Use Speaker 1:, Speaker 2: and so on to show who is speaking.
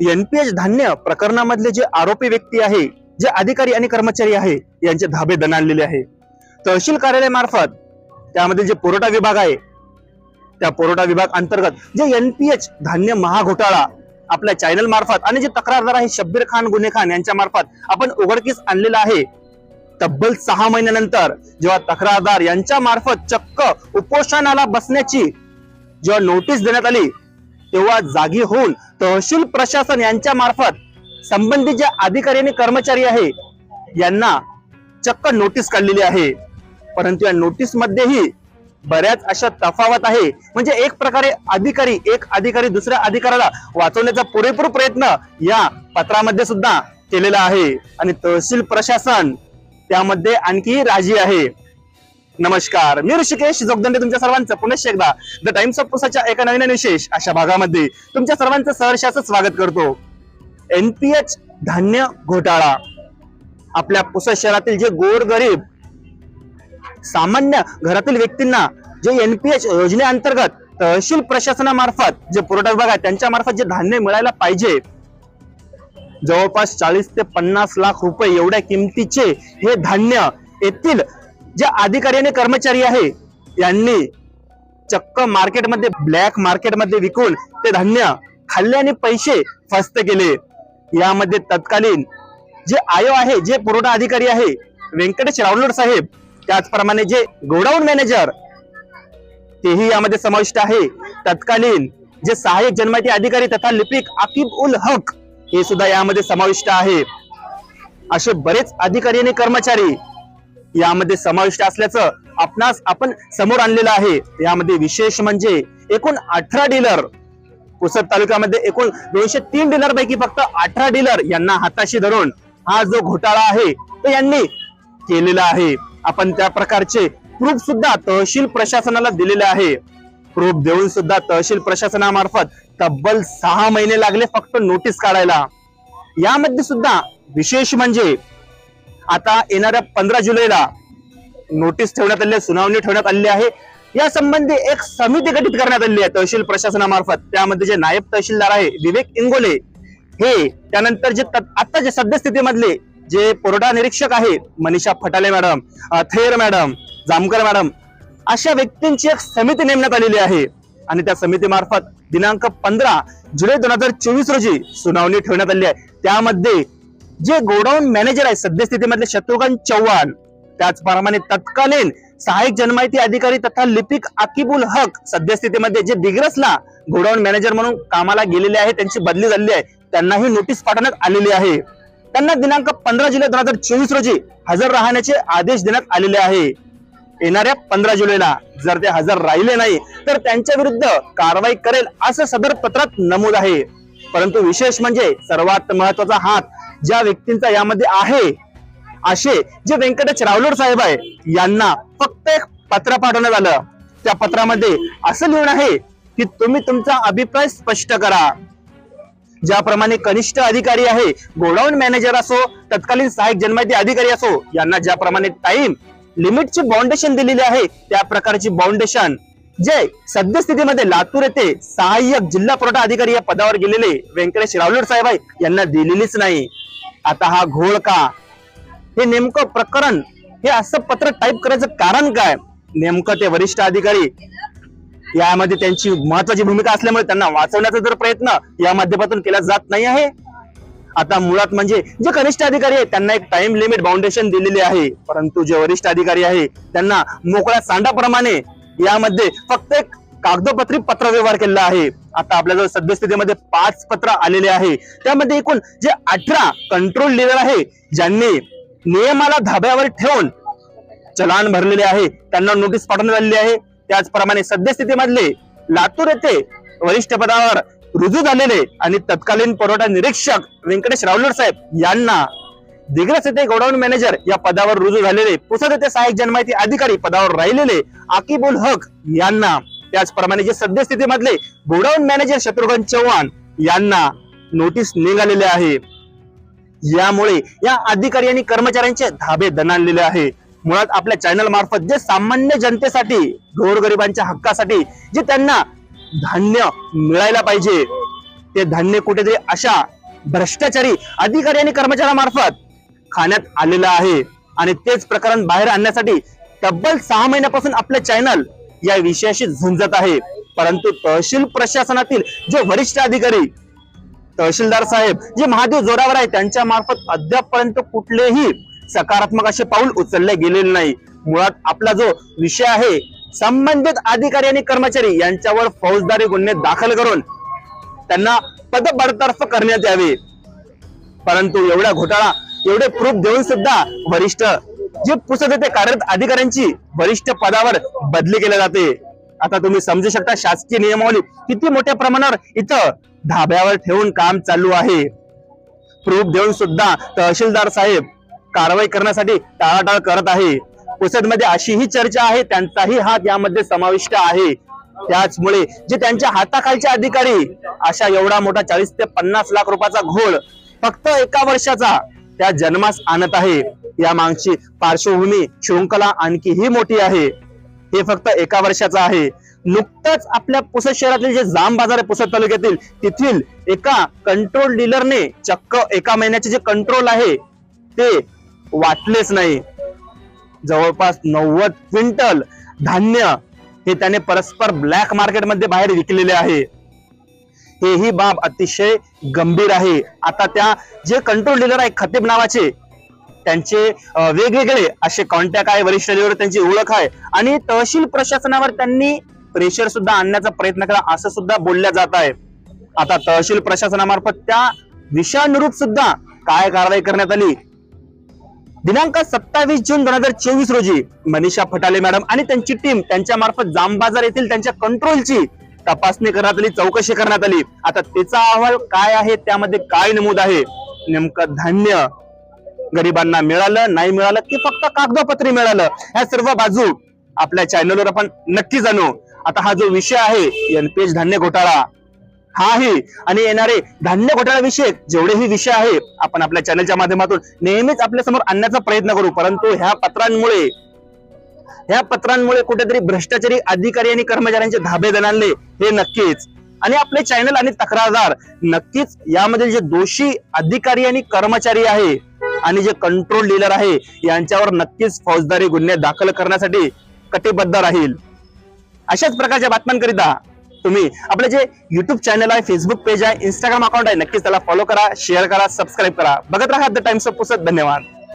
Speaker 1: NPH धान्य प्रकरणामधले जे आरोपी व्यक्ती आहे जे अधिकारी आणि कर्मचारी आहे यांचे धाबे दणाणलेले आहे. तहसील कार्यालयामार्फत त्यामध्ये जे पुरवठा विभाग आहे त्या पुरवठा विभाग अंतर्गत जे एनपीएच धान्य महाघोटाळा आपल्या चॅनल मार्फत आणि जे तक्रारदार आहे शब्बीर खान गुन्हे खान यांच्या मार्फत आपण उघडकीस आणलेला आहे. तब्बल सहा महिन्यानंतर जेव्हा तक्रारदार यांच्या मार्फत चक्क उपोषणाला बसण्याची जेव्हा नोटीस देण्यात आली तेव्हा जागी होऊन तहसील प्रशासन यांच्या मार्फत संबंधित जे अधिकारी आणि कर्मचारी आहे यांना चक्क नोटीस काढलेली आहे. परंतु या नोटीस मध्येही बऱ्याच अशा तफावत आहे. म्हणजे एक प्रकारे अधिकारी एक अधिकारी दुसऱ्या अधिकाऱ्याला वाचवण्याचा पुरेपूर प्रयत्न या पत्रामध्ये सुद्धा केलेला आहे. आणि तहसील प्रशासन त्यामध्ये आणखी राजी आहे. नमस्कार. मी ऋषिकेश जोगदंडे तुमच्या सर्वांचं. पुनश्च एकदा द टाइम्स ऑफ पुसाच्या एका नवीन विशेष अशा भागामध्ये तुमच्या सर्वांचं सहर्षाचं स्वागत करतो. एनपीएच धान्य घोटाळा. आपल्या पुसा शहरातील जे गोरगरीब सामान्य घरातील व्यक्तींना जे एनपीएच योजनेअंतर्गत तहसील प्रशासनामार्फत जे पुरवठा विभाग आहे त्यांच्या मार्फत जे धान्य मिळायला पाहिजे जवळपास चाळीस ते पन्नास लाख रुपये एवढ्या किमतीचे हे धान्य येथील जे अधिकारी आणि कर्मचारी आहे यांनी चक्क मार्केटमध्ये ब्लॅक मार्केटमध्ये विकून ते धान्य खाल्ले आणि पैसे फस्त केले. यामध्ये तत्कालीन जे आयो आहे जे पुरवठा अधिकारी आहे व्यंकटेश रावलोड साहेब त्याचप्रमाणे जे गोडाऊन मॅनेजर तेही यामध्ये समाविष्ट आहे. तत्कालीन जे सहाय्यक जन्माती अधिकारी तथा लिपिक आकिब उल हक हे सुद्धा यामध्ये समाविष्ट आहे. असे बरेच अधिकारी आणि कर्मचारी यामध्ये समाविष्ट असल्याचं आपणास आपण समोर आणलेलं आहे. यामध्ये विशेष म्हणजे एकूण अठरा डीलर पुसद तालुक्यामध्ये एकूण दोनशे तीन डीलर पैकी फक्त अठरा डीलर यांना हाताशी धरून हा जो घोटाळा आहे तो यांनी केलेला आहे. आपण त्या प्रकारचे प्रूफ सुद्धा तहसील प्रशासनाला दिलेले आहे. प्रूफ देऊन सुद्धा तहसील प्रशासनामार्फत तब्बल सहा महिने लागले फक्त नोटीस काढायला. यामध्ये सुद्धा विशेष म्हणजे आता येणाऱ्या पंधरा जुलैला नोटीस ठेवण्यात आली आहे सुनावणी ठेवण्यात आलेली आहे. या संबंधी एक समिती गठीत करण्यात आली आहे तहसील प्रशासनामार्फत. त्यामध्ये जे नायब तहसीलदार आहे विवेक इंगोले हे त्यानंतर जे आता जे सद्यस्थितीमधले जे पुरवठा निरीक्षक आहे Manisha Phatale madam Ther madam Jamkar madam अशा व्यक्तींची एक समिती नेमण्यात आलेली आहे. आणि त्या समितीमार्फत दिनांक पंधरा जुलै दोन हजार चोवीस रोजी सुनावणी ठेवण्यात आली आहे. त्यामध्ये जे गोडाऊन मॅनेजर आहे सद्यस्थितीमधले शत्रुघ्न चव्हाण त्याचप्रमाणे तत्कालीन सहाय्यक जनमाहिती अधिकारी तथा लिपिक आकिबुल हक सद्यस्थितीमध्ये जे दिग्रसला गोडाऊन मॅनेजर म्हणून कामाला गेलेले आहे त्यांची बदली झालेली आहे त्यांनाही नोटीस पाठवण्यात आलेली आहे. त्यांना दिनांक पंधरा जुलै दोन हजार चोवीस रोजी हजर राहण्याचे आदेश देण्यात आलेले आहे. येणाऱ्या पंधरा जुलैला जर ते हजर राहिले नाही तर त्यांच्या विरुद्ध कारवाई करेल असं सदर पत्रात नमूद आहे. परंतु विशेष म्हणजे सर्वात महत्त्वाचा हात ज्या व्यक्तींचा यामध्ये आहे असे जे व्यंकटेश रावलोड साहेब आहे यांना फक्त एक पत्र पाठवण्यात आलं. त्या पत्रामध्ये असं लिहून आहे की तुम्ही तुमचा अभिप्राय स्पष्ट करा. ज्याप्रमाणे कनिष्ठ अधिकारी आहे गोडाऊन मॅनेजर असो तत्कालीन सहाय्यक जनमाहिती अधिकारी असो यांना ज्याप्रमाणे टाइम लिमिटची बाउंडेशन दिलेली आहे त्या प्रकारची बाउंडेशन जे सद्यस्थितीमध्ये लातूर येथे सहाय्यक जिल्हा पुरवठा अधिकारी या पदावर गेलेले व्यंकटेश रावलोड साहेब आहे यांना दिलेलीच नाही. आता हा घोळ का? हे नेमकं प्रकरण हे असं पत्र टाईप करायचं कारण काय? नेमकं ते वरिष्ठ अधिकारी यामध्ये त्यांची महत्वाची भूमिका असल्यामुळे त्यांना वाचवण्याचा जर प्रयत्न या माध्यमातून केला जात नाही आहे. आता मुळात म्हणजे जे कनिष्ठ अधिकारी आहेत त्यांना एक टाइम लिमिट बाउंडेशन दिलेली आहे. परंतु जे वरिष्ठ अधिकारी आहे त्यांना मोकळ्या सांडाप्रमाणे यामध्ये फक्त एक कागदोपत्री पत्र व्यवहार केलेला आहे. आता आपल्याजवळ सद्यस्थितीमध्ये पाच पत्र आलेले आहे. त्यामध्ये एकूण जे अठरा कंट्रोल लिडर आहे ज्यांनी नियमाला धाब्यावर ठेवून चलान भरलेले आहे त्यांना नोटीस पाठवण्यात आलेली आहे. त्याचप्रमाणे सद्यस्थितीमधले लातूर येथे वरिष्ठ पदावर रुजू झालेले आणि तत्कालीन पुरवठा निरीक्षक व्यंकटेश रावलर साहेब यांना दिग्रस येथे गोडाऊन मॅनेजर या पदावर रुजू झालेले. पुसद येथे सहाय्यक जनमाहिती अधिकारी पदावर राहिलेले आकिबुल हक यांना त्याचप्रमाणे जे सद्यस्थितीमधले गोडाऊन मॅनेजर शत्रुघ्न चव्हाण यांना नोटीस निघालेले आहे. यामुळे या अधिकारी आणि कर्मचाऱ्यांचे धाबे दणाणलेले आहे. मुळात आपल्या चॅनल मार्फत जे सामान्य जनतेसाठी गोरगरिबांच्या हक्कासाठी जे त्यांना धान्य मिळायला पाहिजे ते धान्य कुठेतरी अशा भ्रष्टाचारी अधिकारी आणि कर्मचाऱ्यामार्फत खाण्यात आलेलं आहे. आणि तेच प्रकरण बाहेर आणण्यासाठी तब्बल सहा महिन्यापासून आपलं चॅनल या विषयाशी झुंजत आहे. परंतु तहसील प्रशासनातील जे वरिष्ठ अधिकारी तहसीलदार साहेब जे महादेव जोरावर आहे त्यांच्या मार्फत अद्यापपर्यंत कुठलेही सकारात्मक असे पाऊल उचलले गेलेले नाही. मुळात आपला जो विषय आहे संबंधित अधिकारी आणि कर्मचारी यांच्यावर फौजदारी गुन्हे दाखल करून त्यांना पदबडतर्फ करण्यात यावे. परंतु एवढा घोटाळा एवढे प्रूफ देऊन सुद्धा वरिष्ठ जे पुस्तक येते कार्यरत अधिकाऱ्यांची वरिष्ठ पदावर बदली केल्या जाते. आता तुम्ही समजू शकता शासकीय नियमावली किती मोठ्या प्रमाणावर इथं धाब्यावर ठेवून काम चालू आहे. प्रूफ देऊन सुद्धा तहसीलदार साहेब कारवाई करण्यासाठी टाळाटाळ करत आहे. पुसदमध्ये अशीही चर्चा आहे त्यांचाही हात यामध्ये समाविष्ट आहे. त्याचमुळे जे त्यांच्या हाताखालचे अधिकारी अशा एवढा मोठा चाळीस ते पन्नास लाख रुपयाचा घोळ फक्त एका वर्षाचा त्या जन्मास आणत आहे. या मागची पार्श्वभूमी शृंखला आणखीही मोठी आहे. हे फक्त एका वर्षाचं आहे. नुकताच आपल्या पुसद शहरातील जे जाम बाजार आहे पुसद तालुक्यातील तेथील एका कंट्रोल डीलरने चक्क एका महिन्याचे जे कंट्रोल आहे ते वाटलेच नाही. जवळपास नव्वद क्विंटल धान्य हे त्याने परस्पर ब्लॅक मार्केटमध्ये बाहेर विकलेले आहे. हेही बाब अतिशय गंभीर आहे. आता त्या जे कंट्रोल डीलर आहे खतीब नावाचे त्यांचे वेगवेगळे असे कॉन्टॅक्ट आहे वरिष्ठ लेवलवर त्यांची ओळख आहे. आणि तहसील प्रशासनावर त्यांनी प्रेशर सुद्धा आणण्याचा प्रयत्न केला असं सुद्धा बोलल्या जात आहे. आता तहसील प्रशासनामार्फत त्या विषयानुरूप सुद्धा काय कारवाई करण्यात आली? दिनांक सत्तावीस जून दोन हजार चोवीस रोजी मनीषा फटाले मॅडम आणि त्यांची टीम त्यांच्या मार्फत जामबाजार येथील त्यांच्या कंट्रोलची तपासणी करण्यात आली चौकशी करण्यात आली. आता त्याचा अहवाल काय आहे? त्यामध्ये काय नमूद आहे? नेमकं धान्य गरिबांना मिळालं नाही मिळालं की फक्त कागदपत्री मिळालं? ह्या सर्व बाजू आपल्या चॅनलवर आपण नक्की जाणू. आता हा जो विषय आहे एनपीएच धान्य घोटाळा हाही आणि येणारे धान्य घोटाळा विषयक जेवढेही विषय आहे आपण आपल्या चॅनलच्या माध्यमातून नेहमीच आपल्यासमोर आणण्याचा प्रयत्न करू. परंतु ह्या पत्रांमुळे ह्या पत्रांमुळे कुठेतरी भ्रष्टाचारी अधिकारी आणि कर्मचाऱ्यांचे धाबे दणाणले हे नक्कीच. आणि आपले चॅनल आणि तक्रारदार नक्कीच यामध्ये जे दोषी अधिकारी आणि कर्मचारी आहे आणि जे कंट्रोल डीलर आहे यांच्यावर नक्कीच फौजदारी गुन्हे दाखल करण्यासाठी कटिबद्ध राहील. अशाच प्रकारच्या बातम्यांकरिता तुम्ही आपले जे युट्यूब चॅनल आहे फेसबुक पेज आहे इंस्टाग्राम अकाउंट आहे नक्कीच त्याला फॉलो करा शेअर करा सबस्क्राईब करा. बघत राहा द टाइम्स ऑफ पुसत धन्यवाद.